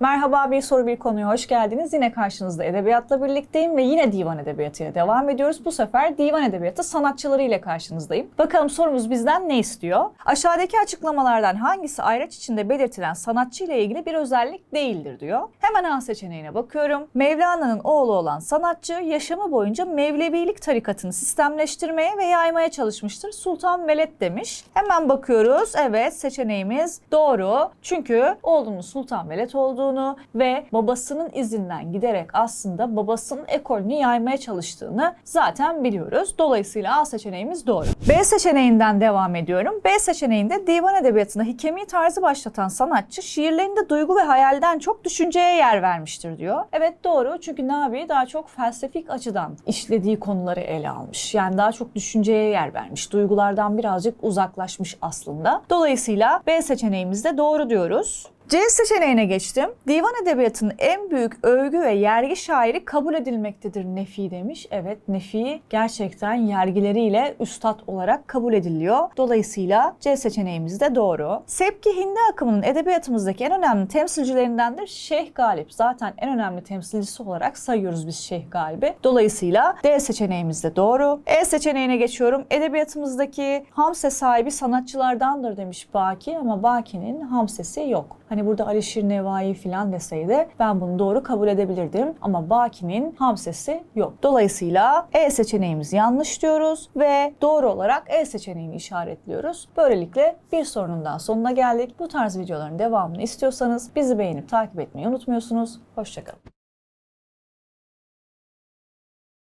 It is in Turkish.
Merhaba bir soru bir konuya hoş geldiniz. Yine karşınızda edebiyatla birlikteyim ve yine divan edebiyatı ile devam ediyoruz. Bu sefer divan edebiyatı sanatçıları ile karşınızdayım. Bakalım sorumuz bizden ne istiyor? Aşağıdaki açıklamalardan hangisi ayraç içinde belirtilen sanatçı ile ilgili bir özellik değildir diyor. Hemen A seçeneğine bakıyorum. Mevlana'nın oğlu olan sanatçı yaşamı boyunca Mevlevilik tarikatını sistemleştirmeye ve yaymaya çalışmıştır. Sultan Veled demiş. Hemen bakıyoruz. Evet seçeneğimiz doğru. Çünkü oğlunun Sultan Veled olduğunu ve babasının izinden giderek aslında babasının ekolünü yaymaya çalıştığını zaten biliyoruz. Dolayısıyla A seçeneğimiz doğru. B seçeneğinden devam ediyorum. B seçeneğinde divan edebiyatına hikemi tarzı başlatan sanatçı şiirlerinde duygu ve hayalden çok düşünceye yer vermiştir diyor. Evet doğru çünkü Nabi daha çok felsefik açıdan işlediği konuları ele almış. Yani daha çok düşünceye yer vermiş. Duygulardan birazcık uzaklaşmış aslında. Dolayısıyla B seçeneğimiz de doğru diyoruz. C seçeneğine geçtim. Divan edebiyatının en büyük övgü ve yergi şairi kabul edilmektedir Nefi demiş. Evet Nefi gerçekten yergileriyle üstad olarak kabul ediliyor. Dolayısıyla C seçeneğimiz de doğru. Sepki Hindi akımının edebiyatımızdaki en önemli temsilcilerindendir Şeyh Galip. Zaten en önemli temsilcisi olarak sayıyoruz biz Şeyh Galip'i. Dolayısıyla D seçeneğimiz de doğru. E seçeneğine geçiyorum. Edebiyatımızdaki hamse sahibi sanatçılardandır demiş Baki ama Baki'nin hamsesi yok. Hani burada Alişir Nevai falan deseydi ben bunu doğru kabul edebilirdim. Ama Baki'nin hamsesi yok. Dolayısıyla E seçeneğimiz yanlış diyoruz ve doğru olarak E seçeneğini işaretliyoruz. Böylelikle bir sorunun daha sonuna geldik. Bu tarz videoların devamını istiyorsanız bizi beğenip takip etmeyi unutmuyorsunuz. Hoşçakalın.